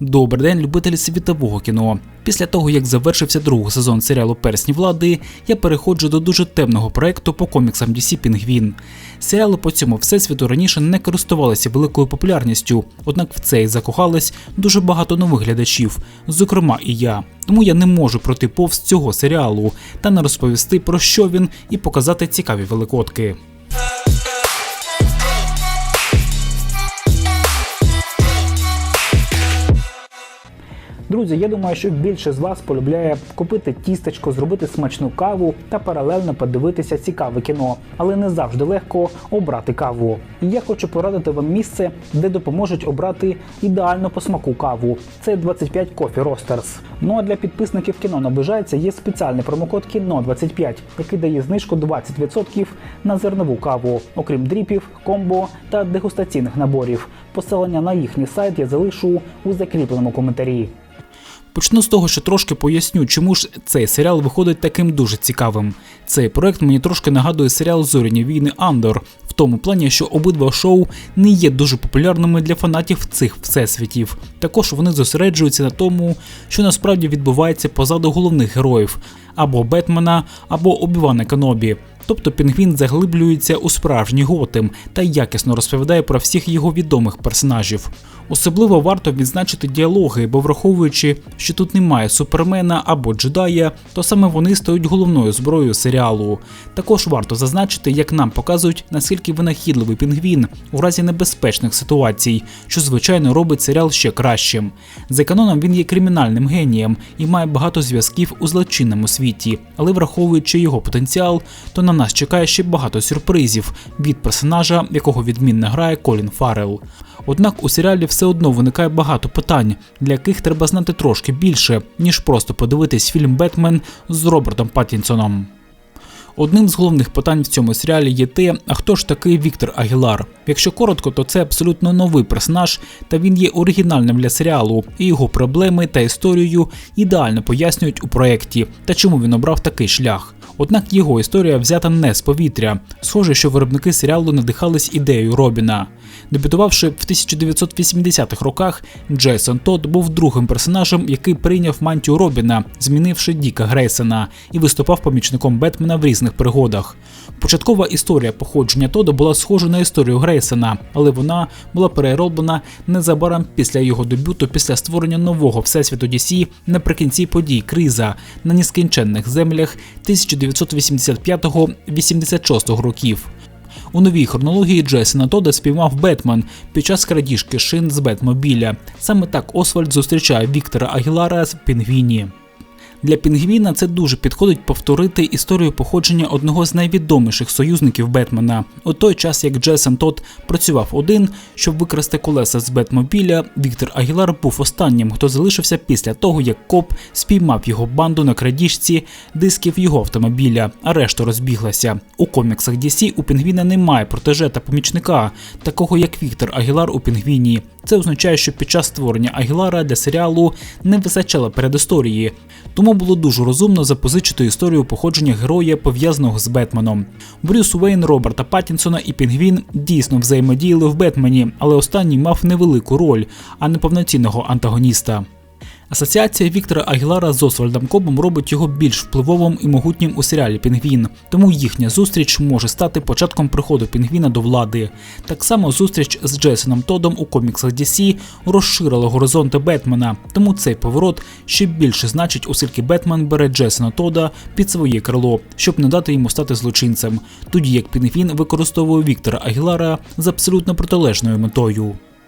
Добрий день, любителі світового кіно. Після того, як завершився другий сезон серіалу Персні влади, я переходжу до дуже темного проекту по коміксам DC Пінгвін. Серіали по цьому всесвіту раніше не користувалися великою популярністю, однак в цей закохались дуже багато нових глядачів, зокрема і я. Тому я не можу пройти повз цього серіалу та не розповісти про що він і показати цікаві великодки. Друзі, я думаю, що більше з вас полюбляє купити тістечко, зробити смачну каву та паралельно подивитися цікаве кіно, але не завжди легко обрати каву. І я хочу порадити вам місце, де допоможуть обрати ідеально по смаку каву. Це 25 Coffee Roasters. Ну а для підписників кіно наближається є спеціальний промокод кіно 25 який дає знижку 20% на зернову каву, окрім дріпів, комбо та дегустаційних наборів. Посилання на їхній сайт я залишу у закріпленому коментарі. Почну з того, що трошки поясню, чому ж цей серіал виходить таким дуже цікавим. Цей проект мені трошки нагадує серіал Зоряні війни Андор, в тому плані, що обидва шоу не є дуже популярними для фанатів цих всесвітів. Також вони зосереджуються на тому, що насправді відбувається позаду головних героїв або Бетмена, або Обівана Канобі. Тобто Пінгвін заглиблюється у справжній Готем та якісно розповідає про всіх його відомих персонажів. Особливо варто відзначити діалоги, бо враховуючи, що тут немає супермена або джедая, то саме вони стають головною зброєю серіалу. Також варто зазначити, як нам показують, наскільки винахідливий пінгвін у разі небезпечних ситуацій, що звичайно робить серіал ще кращим. За каноном він є кримінальним генієм і має багато зв'язків у злочинному світі, але враховуючи його потенціал, то на нас чекає ще багато сюрпризів від персонажа, якого відмінно грає Колін Фаррелл. Однак у серіалі все одно виникає багато питань, для яких треба знати трошки більше, ніж просто подивитись фільм Бетмен з Робертом Паттінсоном. Одним з головних питань в цьому серіалі є те, а хто ж такий Віктор Агілар. Якщо коротко, то це абсолютно новий персонаж, та він є оригінальним для серіалу, і його проблеми та історію ідеально пояснюють у проєкті та чому він обрав такий шлях. Однак його історія взята не з повітря. Схоже, що виробники серіалу надихались ідеєю Робіна. Дебютувавши в 1980-х роках, Джейсон Тодд був другим персонажем, який прийняв мантію Робіна, змінивши Діка Грейсона, і виступав помічником Бетмена в різних пригодах. Початкова історія походження Тода була схожа на історію Грейсона, але вона була перероблена незабаром після його дебюту, після створення нового всесвіту DC наприкінці подій Криза на нескінченних землях 1985-86 років. У новій хронології Джейсона Тода спіймав Бетмен під час крадіжки шин з Бетмобіля. Саме так Освальд зустрічає Віктора Агілара з Пінгвіні. Для Пінгвіна це дуже підходить повторити історію походження одного з найвідоміших союзників Бетмена. У той час, як Джейсон Тодд працював один, щоб викрасти колеса з Бетмобіля, Віктор Агілар був останнім, хто залишився після того, як коп спіймав його банду на крадіжці дисків його автомобіля, а решта розбіглася. У коміксах DC у Пінгвіна немає протеже та помічника, такого як Віктор Агілар у Пінгвіні. Це означає, що під час створення Агілара для серіалу не вистачало передісторії, тому було дуже розумно запозичити історію походження героя, пов'язаного з Бетменом. Брюс Уейн, Роберта Паттінсона і Пінгвін дійсно взаємодіяли в Бетмені, але останній мав невелику роль, а не повноцінного антагоніста. Асоціація Віктора Агілара з Освальдом Кобом робить його більш впливовим і могутнім у серіалі Пінгвін, тому їхня зустріч може стати початком приходу Пінгвіна до влади. Так само зустріч з Джейсоном Тодом у коміксах DC розширила горизонти Бетмена, тому цей поворот ще більше значить, оскільки Бетмен бере Джейсона Тода під своє крило, щоб не дати йому стати злочинцем, тоді як Пінгвін використовує Віктора Агілара з абсолютно протилежною метою.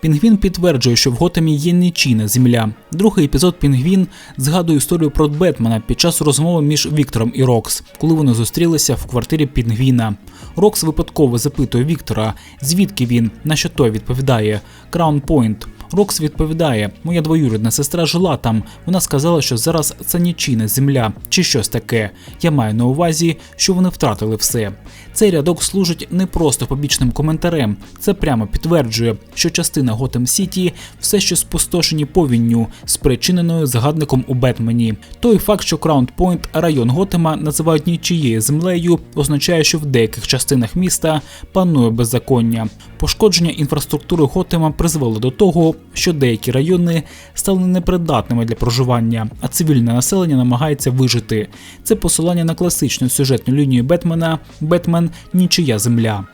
Пінгвін підтверджує, що в Готемі є нічийна земля. Другий епізод Пінгвін згадує історію про Бетмена під час розмови між Віктором і Рокс, коли вони зустрілися в квартирі Пінгвіна. Рокс випадково запитує Віктора, звідки він, на що той відповідає Краун Пойнт. Рокс відповідає: Моя двоюрідна сестра жила там. Вона сказала, що зараз це нічийна земля чи щось таке. Я маю на увазі, що вони втратили все. Цей рядок служить не просто побічним коментарем, це прямо підтверджує, що частина Готем Сіті все ще спустошені повінню, спричиненою загадником у Бетмені. Той факт, що Краунд Пойнт район Готема називають нічиєю землею, означає, що в деяких частинах міста панує беззаконня. Пошкодження інфраструктури Готема призвело до того, що деякі райони стали непридатними для проживання, а цивільне населення намагається вижити. Це посилання на класичну сюжетну лінію Бетмена Бетмен нічия земля.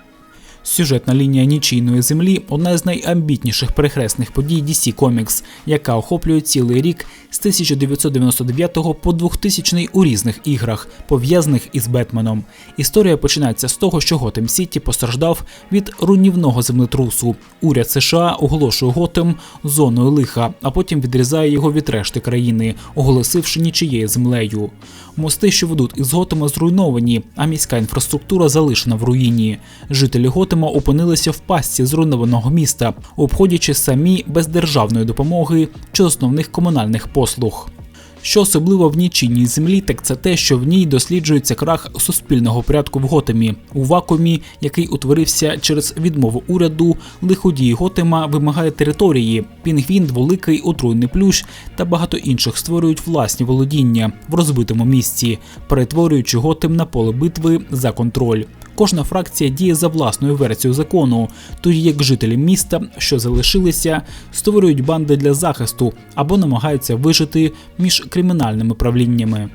Сюжетна лінія нічийної землі одна з найамбітніших перехресних подій DC Comics, яка охоплює цілий рік з 1999 по 2000 у різних іграх, пов'язаних із Бетменом. Історія починається з того, що Готем Сіті постраждав від руйнівного землетрусу. Уряд США оголошує Готем зоною лиха, а потім відрізає його від решти країни, оголосивши нічиєю землею. Мости, що ведуть із Готема, зруйновані, а міська інфраструктура залишена в руїні. Жителі Готема опинилися в пастці зруйнованого міста, обходячи самі без державної допомоги чи основних комунальних послуг. Що особливо в нічийній землі, так це те, що в ній досліджується крах суспільного порядку в Готемі у вакуумі, який утворився через відмову уряду, лиходії Готема вимагає території. Пінгвін, дволикий, отруйний плющ та багато інших створюють власні володіння в розбитому місці, перетворюючи Готем на поле битви за контроль. Кожна фракція діє за власною версією закону, тоді як жителі міста, що залишилися, створюють банди для захисту або намагаються вижити між кримінальними правліннями.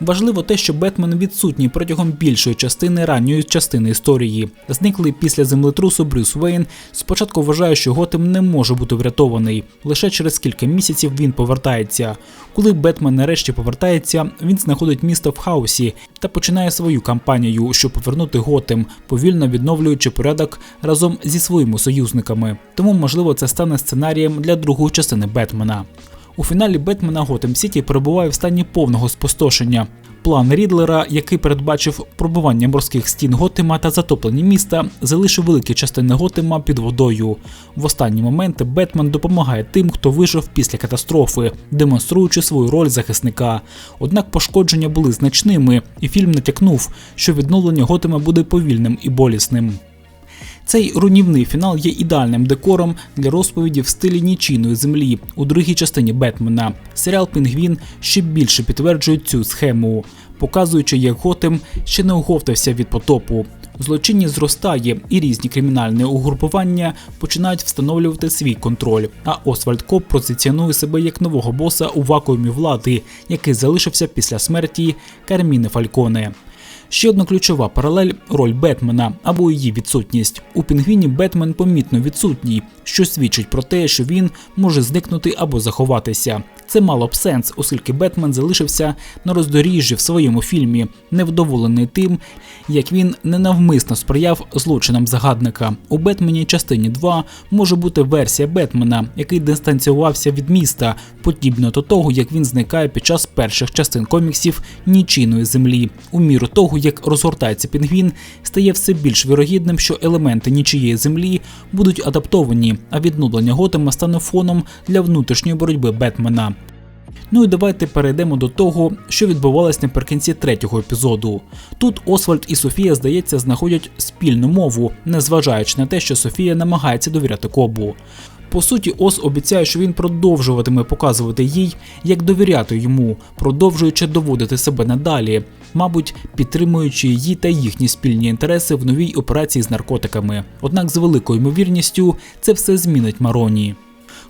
Важливо те, що Бетмен відсутній протягом більшої частини ранньої частини історії. Зниклий після землетрусу Брюс Вейн спочатку вважає, що Готем не може бути врятований. Лише через кілька місяців він повертається. Коли Бетмен нарешті повертається, він знаходить місто в хаосі та починає свою кампанію, щоб повернути Готем, повільно відновлюючи порядок разом зі своїми союзниками. Тому, можливо, це стане сценарієм для другої частини Бетмена. У фіналі Бетмена Готем Сіті перебуває в стані повного спустошення. План Рідлера, який передбачив пробування морських стін Готема та затоплення міста, залишив великі частини Готема під водою. В останні моменти Бетмен допомагає тим, хто вижив після катастрофи, демонструючи свою роль захисника. Однак пошкодження були значними, і фільм натякнув, що відновлення Готема буде повільним і болісним. Цей руйнівний фінал є ідеальним декором для розповіді в стилі нічийної землі у другій частині Бетмена. Серіал Пінгвін ще більше підтверджує цю схему, показуючи, як Готем ще не оговтався від потопу. Злочинність зростає, і різні кримінальні угрупування починають встановлювати свій контроль. А Освальд Коп позиціонує себе як нового боса у вакуумі влади, який залишився після смерті Карміни Фальконе. Ще одна ключова паралель роль Бетмена або її відсутність. У Пінгвіні Бетмен помітно відсутній, що свідчить про те, що він може зникнути або заховатися. Це мало б сенс, оскільки Бетмен залишився на роздоріжжі в своєму фільмі, невдоволений тим, як він ненавмисно сприяв злочинам загадника. У Бетмені частині 2 може бути версія Бетмена, який дистанціювався від міста, подібно до того, як він зникає під час перших частин коміксів нічийної землі. У міру того, як розгортається пінгвін, стає все більш вірогідним, що елементи нічиєї землі будуть адаптовані, а відновлення Готема стане фоном для внутрішньої боротьби Бетмена. Ну і давайте перейдемо до того, що відбувалось наприкінці третього епізоду. Тут Освальд і Софія, здається, знаходять спільну мову, незважаючи на те, що Софія намагається довіряти Кобу. По суті, Ос обіцяє, що він продовжуватиме показувати їй, як довіряти йому, продовжуючи доводити себе надалі, мабуть, підтримуючи її та їхні спільні інтереси в новій операції з наркотиками. Однак, з великою ймовірністю, це все змінить Мароні.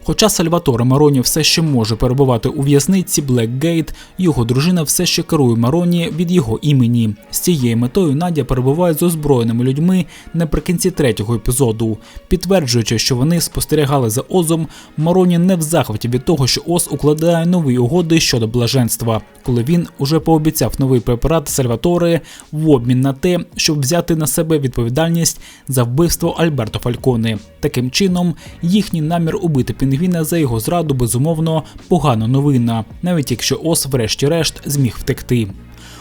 Хоча Сальваторе Мароні все ще може перебувати у в'язниці Блекгейт, його дружина все ще керує Мароні від його імені. З цією метою Надя перебуває з озброєними людьми наприкінці третього епізоду, підтверджуючи, що вони спостерігали за Озом, Мароні не в захваті від того, що Оз укладає нові угоди щодо блаженства, коли він уже пообіцяв новий препарат Сальваторе в обмін на те, щоб взяти на себе відповідальність за вбивство Альберто Фалькони. Таким чином, їхній намір убити Пінгвіна за його зраду безумовно погана новина, навіть якщо Ос, врешті-решт, зміг втекти.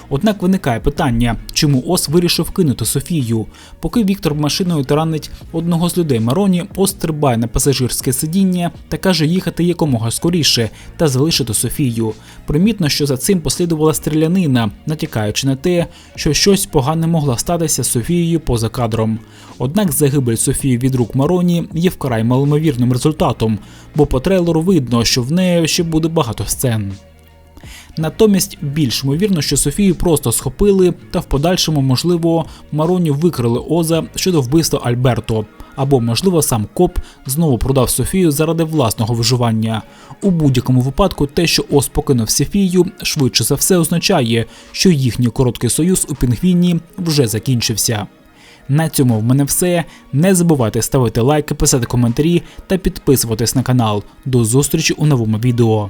Однак виникає питання, чому Ос вирішив кинути Софію. Поки Віктор машиною таранить одного з людей Мароні, Ос стрибає на пасажирське сидіння та каже їхати якомога скоріше та залишити Софію. Примітно, що за цим послідувала стрілянина, натякаючи на те, що щось погане могло статися з Софією поза кадром. Однак загибель Софії від рук Мароні є вкрай малоймовірним результатом, бо по трейлеру видно, що в неї ще буде багато сцен. Натомість більш ймовірно, що Софію просто схопили та в подальшому, можливо, Мароні викрили Оза щодо вбивства Альберто, або, можливо, сам коп знову продав Софію заради власного виживання. У будь-якому випадку, те, що Оз покинув Софію, швидше за все означає, що їхній короткий союз у Пінгвіні вже закінчився. На цьому в мене все. Не забувайте ставити лайки, писати коментарі та підписуватись на канал. До зустрічі у новому відео.